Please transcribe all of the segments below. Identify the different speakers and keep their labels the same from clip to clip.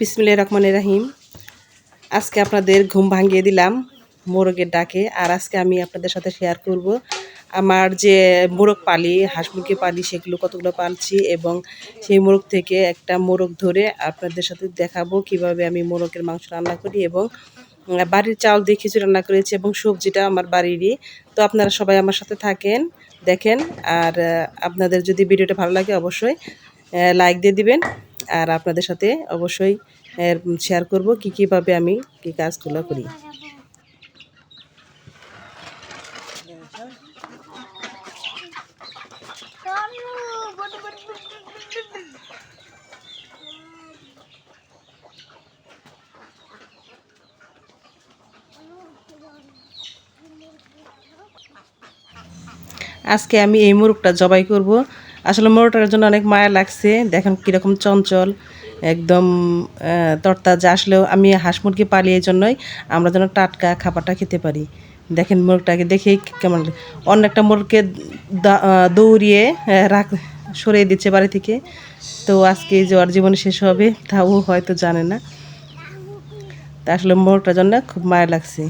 Speaker 1: বিসমিল্লাহ রহমান রাহিম। আজকে আপনাদের ঘুম ভাঙিয়ে দিলাম মোরগের ডাকে, আর আজকে আমি আপনাদের সাথে শেয়ার করব আমার যে মোরগ পালি, হাঁস মুরগি পালি, সেগুলো কতগুলো পালছি এবং সেই মোরগ থেকে একটা মোরগ ধরে আপনাদের সাথে দেখাবো কীভাবে আমি মোরগের মাংস রান্না করি এবং বাড়ির চাউল দিয়ে খিচুড়ি রান্না করেছি এবং সবজিটা আমার বাড়িরই। তো আপনারা সবাই আমার সাথে থাকেন, দেখেন, আর আপনাদের যদি ভিডিওটা ভালো লাগে অবশ্যই লাইক দিয়ে দিবেন। আর আপনাদের সাথে অবশ্যই শেয়ার করব কি কীভাবে আমি কি কাজগুলো করি। আজকে আমি এই মোরগটা জবাই করব। আসলে মোরগটার জন্য অনেক মায়া লাগছে। দেখেন কীরকম চঞ্চল, একদম তরতাজা। আসলেও আমি হাঁস মুরগি পালি এই জন্যই আমরা যেন টাটকা খাবারটা খেতে পারি। দেখেন মোরগটাকে দেখেই কেমন। অন্য একটা মোরগকে দৌড়িয়ে রাখ সরিয়ে দিচ্ছে বাড়ি থেকে। তো আজকে যে ওর জীবন শেষ হবে, তাও হয়তো জানে না। তা আসলে মোরটার জন্য খুব মায়া লাগছে।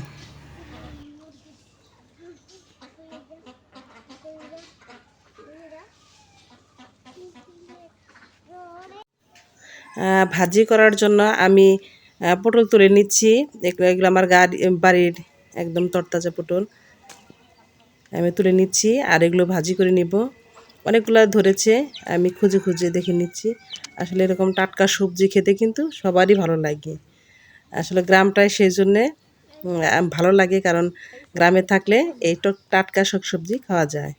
Speaker 1: ভাজি করার জন্য আমি পটল তুলে নিচ্ছি। এগুলো আমার গাড়ি বাড়ির একদম তরতাজা পটল। আমি তুলে নিচ্ছি আর এগুলো ভাজি করে নিব। অনেকগুলো ধরেছে আমি খুঁজে খুঁজে দেখে নিচ্ছি। আসলে এরকম টাটকা সবজি খেতে কিন্তু সবারই ভালো লাগে। আসলে গ্রামটায় সেই জন্যে ভালো লাগে কারণ গ্রামে থাকলে এই টাটকা শাক সবজি খাওয়া যায়।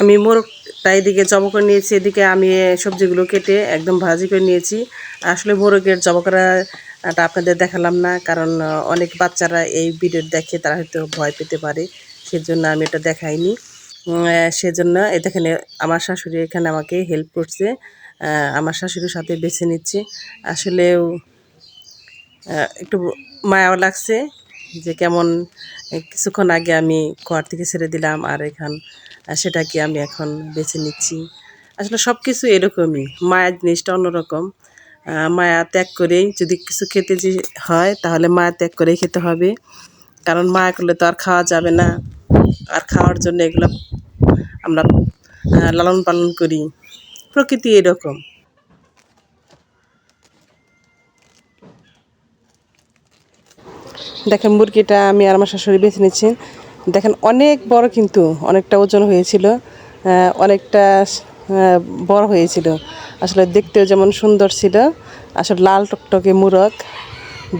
Speaker 1: আমি মোরগটা এদিকে জব করে নিয়েছি এদিকে আমি সবজিগুলো কেটে একদম ভাজি করে নিয়েছি। আসলে মোরগের জব করাটা আপনাদের দেখালাম না কারণ অনেক বাচ্চারা এই ভিডিও দেখে তারা হয়তো ভয় পেতে পারে সেজন্য আমি এটা দেখাইনি। সেজন্য এ দেখেন আমার শাশুড়ি এখানে আমাকে হেল্প করছে আমার শাশুড়ির সাথে বেছে নিচ্ছে। আসলেও আহ, একটু মায়াও লাগছে যে কেমন কিছুক্ষণ আগে আমি ঘর থেকে ছেড়ে দিলাম আর এখান সেটাকে আমি এখন বেছে নিচ্ছি। আসলে সব কিছু এরকমই, মায়া জিনিসটা অন্যরকম। মায়া ত্যাগ করেই যদি কিছু খেতে যে হয়, তাহলে মায়া ত্যাগ করেই খেতে হবে। কারণ মায়া করলে তো আর খাওয়া যাবে না। আর খাওয়ার জন্য এগুলো আমরা লালন পালন করি। প্রকৃতি এরকম। দেখেন মুরগিটা আমি আর আমার শাশুড়ি বেছে নিচ্ছি। দেখেন অনেক বড় কিন্তু, অনেকটা ওজন হয়েছিল অনেকটা বড় হয়েছিল। আসলে দেখতেও যেমন সুন্দর ছিল, আসলে লাল টকটকে মুরগ,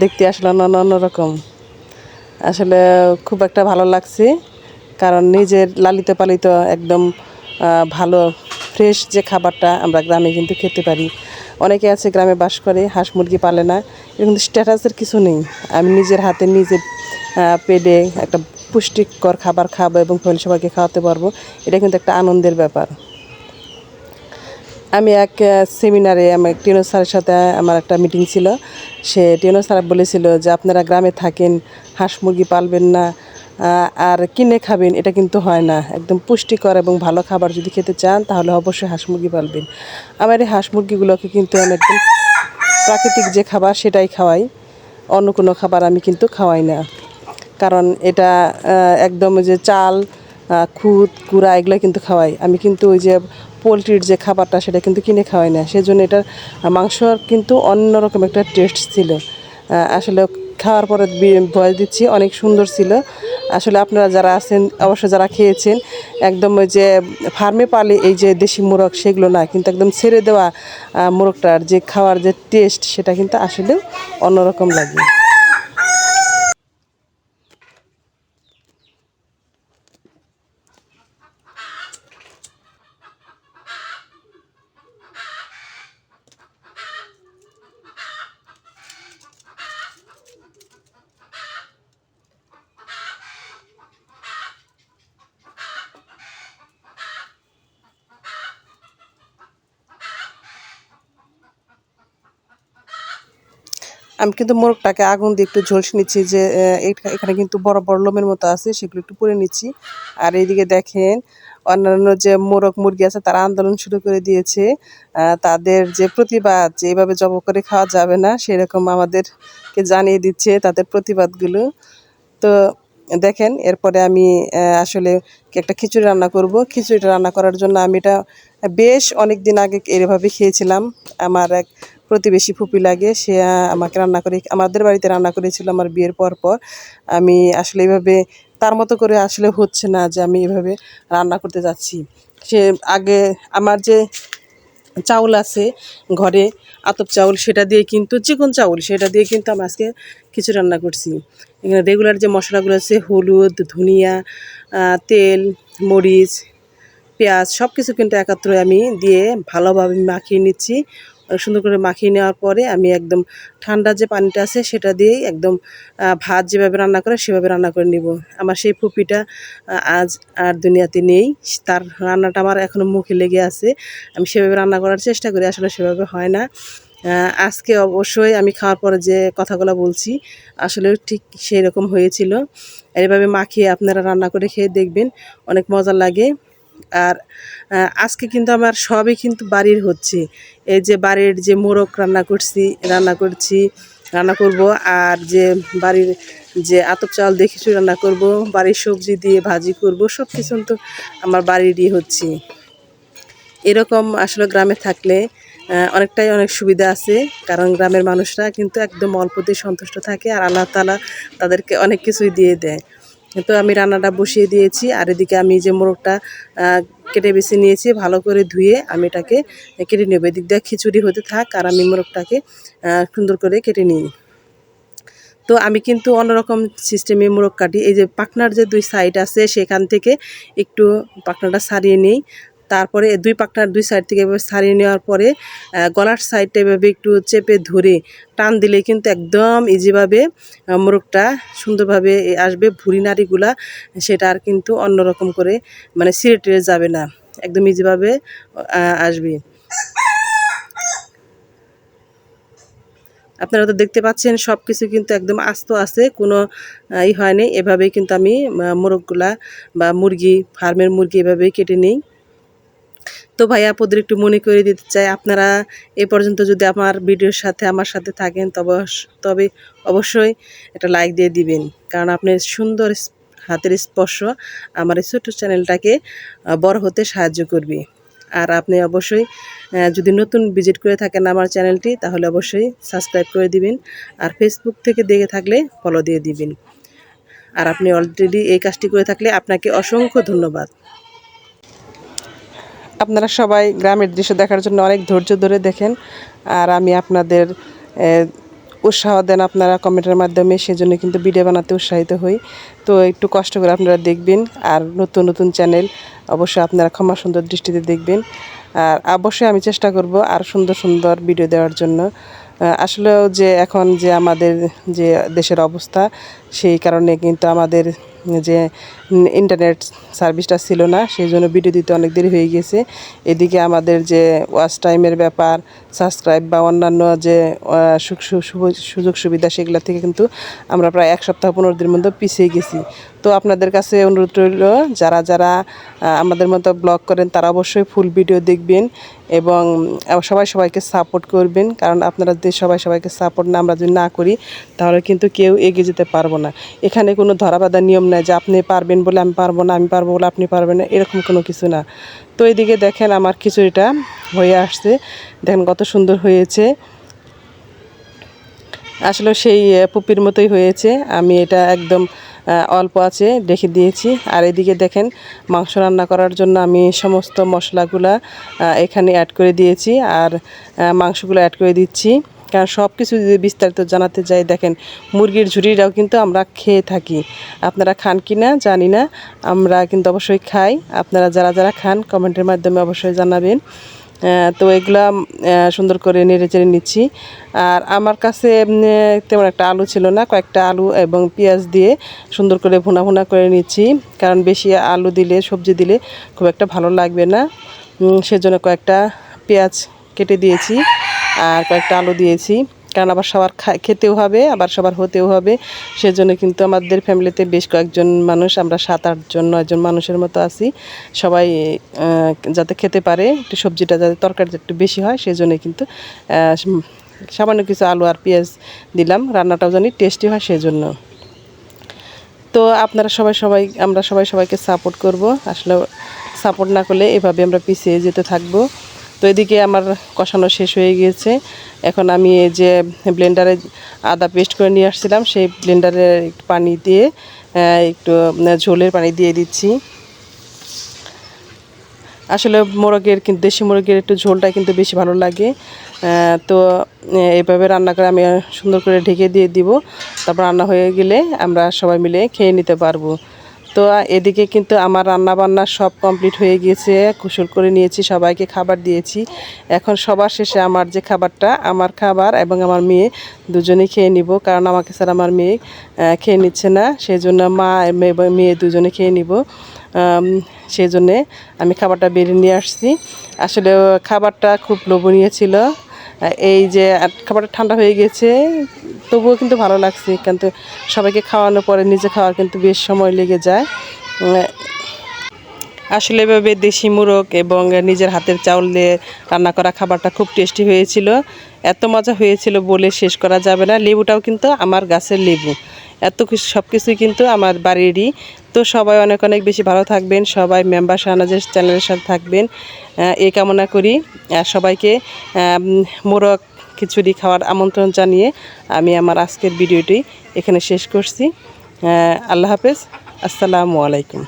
Speaker 1: দেখতে আসলে অন্য অন্যরকম আসলে খুব একটা ভালো লাগছে, কারণ নিজের লালিত পালিত একদম ভালো, ফ্রেশ যে খাবারটা আমরা গ্রামে কিন্তু খেতে পারি। অনেকে আছে গ্রামে বাস করে, হাঁস মুরগি পালে না এরকম স্ট্যাটাসের কিছু নেই। আমি নিজের হাতে নিজে পেডে একটা পুষ্টিকর খাবার খাব এবং ফ্যামিলি সবাইকে খাওয়াতে পারব। এটা কিন্তু একটা আনন্দের ব্যাপার। আমি এক সেমিনারে আমার টিনো স্যারের সাথে আমার একটা মিটিং ছিল। সে টিনো স্যার বলেছিল যে, আপনারা গ্রামে থাকেন, হাঁস মুরগি পালবেন না আর কিনে খাবেন, এটা কিন্তু হয় না। একদম পুষ্টিকর এবং ভালো খাবার যদি খেতে চান, তাহলে অবশ্যই হাঁস মুরগি পালবেন। আমার এই হাঁস মুরগিগুলোকে কিন্তু আমি একদম প্রাকৃতিক যে খাবার সেটাই খাওয়াই। অন্য কোনো খাবার আমি কিন্তু খাওয়াই না। কারণ এটা একদম যে চাল খুদ, কুড়া এগুলো কিন্তু খাওয়াই। আমি কিন্তু ওই যে পোলট্রির যে খাবারটা সেটা কিন্তু কিনে খাওয়াই না। সেজন্য এটার মাংসর কিন্তু অন্যরকম একটা টেস্ট ছিল। আসলে খাওয়ার পরে ভয় দিচ্ছি, অনেক সুন্দর ছিল। আসলে আপনারা যারা আছেন অবশ্য যারা খেয়েছেন, একদম ওই যে ফার্মে পালে এই যে দেশি মোরগ সেগুলো না, কিন্তু একদম ছেড়ে দেওয়া মোরগটার যে খাওয়ার যে টেস্ট সেটা কিন্তু আসলে অন্যরকম লাগে। আমি কিন্তু মোরগটাকে আগুন দিয়ে একটু ঝলসে নিচ্ছি যে এখানে কিন্তু বড় বড় লোমের মতো আছে, সেগুলো একটু পুড়ে নিচ্ছি। আর এইদিকে দেখেন, অন্যান্য যে মোরগ মুরগি আছে, তারা আন্দোলন শুরু করে দিয়েছে। তাদের যে প্রতিবাদ যে এইভাবে জব করে খাওয়া যাবে না, সেরকম আমাদেরকে জানিয়ে দিচ্ছে তাদের প্রতিবাদগুলো। তো দেখেন, এরপরে আমি আসলে একটা খিচুড়ি রান্না করব। খিচুড়িটা রান্না করার জন্য আমি এটা বেশ অনেক দিন আগে এভাবে খেয়েছিলাম। আমার এক প্রতিবেশী ফুপি লাগে, সে আমাকে রান্না করে, আমাদের বাড়িতে রান্না করেছিল আমার বিয়ের পর পর। আমি আসলে এইভাবে তার মতো করে আসলে হচ্ছে না যে আমি এভাবে রান্না করতে যাচ্ছি। সে আগে আমার যে চাউল আছে ঘরে, আতপ চাউল সেটা দিয়ে কিন্তু, চিকন চাউল সেটা দিয়ে কিন্তু আমি আজকে কিছু রান্না করছি। এখানে রেগুলার যে মশলাগুলো আছে, হলুদ, ধনিয়া তেল, মরিচ, পেঁয়াজ সব কিছু কিন্তু একত্রে আমি দিয়ে ভালোভাবে মাখিয়ে নিচ্ছি। সুন্দর করে মাখিয়ে নেওয়ার পরে আমি একদম ঠান্ডা যে পানিটা আছে সেটা দিয়েই একদম ভাত যেভাবে রান্না করে সেভাবে রান্না করে নিব। আমার সেই ফুপিটা আজ আর দুনিয়াতে নেই। তার রান্নাটা আমার এখনও মুখে লেগে আছে। আমি সেভাবে রান্না করার চেষ্টা করি, আসলে সেভাবে হয় না। আজকে অবশ্যই আমি খাওয়ার পরে যে কথাগুলো বলছি, আসলে ঠিক সেই রকম হয়েছিল। এইভাবে মাখিয়ে আপনারা রান্না করে খেয়ে দেখবেন, অনেক মজা লাগে। আর আজকে কিন্তু আমার সবই কিন্তু বাড়ির হচ্ছে। এই যে বাড়ির যে মোরগ রান্না করছি রান্না করছি, রান্না করব। আর যে বাড়ির যে আতপ চাল দিয়ে খিচুড়ি রান্না করব, বাড়ির সবজি দিয়ে ভাজি করব সব কিছু তো আমার বাড়িরই হচ্ছে। এরকম আসলে গ্রামে থাকলে অনেকটাই অনেক সুবিধা আছে। কারণ গ্রামের মানুষরা কিন্তু একদম অল্পতেই সন্তুষ্ট থাকে আর আল্লাহ তালা তাদেরকে অনেক কিছুই দিয়ে দেয়। তো আমি রান্নাটা বসিয়ে দিয়েছি, আর এদিকে আমি যে মোরগটা কেটে বেছে নিয়েছি, ভালো করে ধুয়ে আমি এটাকে কেটে নেব। এদিক দিয়ে খিচুড়ি হতে থাক, আর আমি মোরগটাকে সুন্দর করে কেটে নিই। তো আমি কিন্তু অন্যরকম সিস্টেমে মোরগ কাটি। এই যে পাখনার যে দুই সাইড আছে, সেখান থেকে একটু পাখনাটা সারিয়ে নিই। তারপরে দুই পাখনার দুই সাইড থেকে এভাবে সারিয়ে নেওয়ার পরে গলার সাইডটা এভাবে একটু চেপে ধরে টান দিলে কিন্তু একদম ইজিভাবে মোরগটা সুন্দরভাবে আসবে। ভুঁড়ি নাড়িগুলা সেটা আর কিন্তু অন্যরকম করে মানে সিঁড়ে টেরে যাবে না। একদম ইজিভাবে আসবে। আপনারা তো দেখতে পাচ্ছেন সব কিছু কিন্তু একদম আস্ত আছে, কোনো ই হয়নি এভাবেই কিন্তু আমি মোরগগুলা বা মুরগি ফার্মের মুরগি এভাবেই কেটে নিই। তো ভাই আপনাদের একটু মনে করে দিতে চাই, আপনারা এ পর্যন্ত যদি আমার ভিডিওর সাথে আমার সাথে থাকেন, তবে তবে অবশ্যই একটা লাইক দিয়ে দিবেন। কারণ আপনার সুন্দর হাতের স্পর্শ আমার এই ছোট্ট চ্যানেলটাকে বড় হতে সাহায্য করবে। আর আপনি অবশ্যই যদি নতুন ভিজিট করে থাকেন আমার চ্যানেলটি, তাহলে অবশ্যই সাবস্ক্রাইব করে দিবেন। আর ফেসবুক থেকে দেখে থাকলে ফলো দিয়ে দিবেন। আর আপনি অলরেডি এই কাজটি করে থাকলে আপনাকে অসংখ্য ধন্যবাদ। আপনারা সবাই গ্রামের দৃশ্য দেখার জন্য অনেক ধৈর্য ধরে দেখেন। আর আমি আপনাদের উৎসাহ দেন আপনারা কমেন্টের মাধ্যমে, সেজন্য কিন্তু ভিডিও বানাতে উৎসাহিত হই। তো একটু কষ্ট করে আপনারা দেখবেন, আর নতুন নতুন চ্যানেল অবশ্যই আপনারা ক্ষমা সুন্দর দৃষ্টিতে দেখবেন। আর অবশ্যই আমি চেষ্টা করব আর সুন্দর সুন্দর ভিডিও দেওয়ার জন্য। আসলেও যে এখন যে আমাদের যে দেশের অবস্থা, সেই কারণে কিন্তু আমাদের যে ইন্টারনেট সার্ভিসটা ছিল না সেই জন্য ভিডিও দিতে অনেক দেরি হয়ে গেছে। এদিকে আমাদের যে ওয়াচ টাইমের ব্যাপার সাবস্ক্রাইব বা অন্যান্য যে সুযোগ সুবিধা সেগুলো থেকে কিন্তু আমরা প্রায় এক সপ্তাহ পনেরো দিনের মধ্যে পিছিয়ে গেছি। তো আপনাদের কাছে অনুরোধ রইল, যারা যারা আমাদের মতো ব্লগ করেন, তারা অবশ্যই ফুল ভিডিও দেখবেন এবং সবাই সবাইকে সাপোর্ট করবেন। কারণ আপনারা যদি সবাই সবাইকে সাপোর্ট না, আমরা যদি না করি, তাহলে কিন্তু কেউ এগিয়ে যেতে পারব না। এখানে কোনো ধরাবাধা নিয়ম নাই যে আপনি পারবেন বলে আমি পারব না, আমি পারব বলে আপনি পারবেন না, এরকম কোনো কিছু না। তো এদিকে দেখেন আমার খিচুড়িটা হয়ে আসছে। দেখেন কত সুন্দর হয়েছে। আসলে সেই পুপির মতোই হয়েছে। আমি এটা একদম অল্প আছে, রেখে দিয়েছি। আর এদিকে দেখেন মাংস রান্না করার জন্য আমি সমস্ত মশলাগুলা এখানে অ্যাড করে দিয়েছি। আর মাংসগুলো অ্যাড করে দিচ্ছি। কারণ সব কিছু যদি বিস্তারিত জানাতে যাই, দেখেন, মুরগির ঝুড়িটাও কিন্তু আমরা খেয়ে থাকি। আপনারা খান কি না জানি না, আমরা কিন্তু অবশ্যই খাই। আপনারা যারা যারা খান, কমেন্টের মাধ্যমে অবশ্যই জানাবেন। তো এগুলা সুন্দর করে নেড়ে চেড়ে নিচ্ছি। আর আমার কাছে তেমন একটা আলু ছিল না, কয়েকটা আলু এবং পেঁয়াজ দিয়ে সুন্দর করে ভুনা ভুনা করে নিচ্ছি। কারণ বেশি আলু দিলে, সবজি দিলে খুব একটা ভালো লাগবে না। সেজন্য কয়েকটা পেঁয়াজ কেটে দিয়েছি। আর কয়েকটা আলু দিয়েছি। কারণ আবার সবার খেতেও হবে, আবার সবার হতেও হবে। সেজন্য কিন্তু আমাদের ফ্যামিলিতে বেশ কয়েকজন মানুষ, আমরা সাত আটজন নয়জন মানুষের মতো আছি। সবাই যাতে খেতে পারে, একটু সবজিটা যাতে তরকারিটা একটু বেশি হয় সেজন্য কিন্তু সামান্য কিছু আলু আর পেঁয়াজ দিলাম। রান্নাটাও জানি টেস্টি হয়, সেজন্য। তো আপনারা সবাই সবাই, আমরা সবাই সবাইকে সাপোর্ট করব। আসলে সাপোর্ট না করলে এভাবে আমরা পিছিয়ে যেতে থাকব। তো এদিকে আমার কষানো শেষ হয়ে গিয়েছে। এখন আমি এই যে ব্লেন্ডারে আদা পেস্ট করে নিয়ে আসছিলাম, সেই ব্লেন্ডারে একটু পানি দিয়ে একটু ঝোলের পানি দিয়ে দিচ্ছি। আসলে মোরগের কিন্তু দেশি মোরগের একটু ঝোলটা কিন্তু বেশি ভালো লাগে। তো এইভাবে রান্না করে আমি সুন্দর করে ঢেকে দিয়ে দিব। তারপর রান্না হয়ে গেলে আমরা সবাই মিলে খেয়ে নিতে পারব। তো এদিকে কিন্তু আমার রান্না বান্না সব কমপ্লিট হয়ে গিয়েছে কুশল করে নিয়েছি, সবাইকে খাবার দিয়েছি। এখন সবার শেষে আমার যে খাবারটা, আমার খাবার এবং আমার মেয়ে, দুজনেই খেয়ে নিব, কারণ আমাকে স্যার আমার মেয়ে খেয়ে নিচ্ছে না। সেই জন্য মা, মেয়ে দুজনে খেয়ে নিব। সেই জন্যে আমি খাবারটা বেরিয়ে নিয়ে আসছি। আসলে খাবারটা খুব লোভনীয় ছিল। এই যে খাবারটা ঠান্ডা হয়ে গেছে, তবুও কিন্তু ভালো লাগছে, কিন্তু সবাইকে খাওয়ানোর পরে নিজে খাওয়ার কিন্তু বেশ সময় লেগে যায়। আসলে এভাবে দেশি মুরগ এবং নিজের হাতের চাউল দিয়ে রান্না করা খাবারটা খুব টেস্টি হয়েছিল। এত মজা হয়েছিল বলে শেষ করা যাবে না। লেবুটাও কিন্তু আমার গাছের লেবু। এত কিছু সব কিছুই কিন্তু আমার বাড়িরই। তো সবাই অনেক অনেক বেশি ভালো থাকবেন, সবাই মেম্বার শাহনাজের চ্যানেলের সাথে থাকবেন। এই কামনা করি। আর সবাইকে মোরক খিচুড়ি খাওয়ার আমন্ত্রণ জানিয়ে আমি আমার আজকের ভিডিওটি এখানে শেষ করছি। আল্লাহ হাফেজ। আসসালামু আলাইকুম।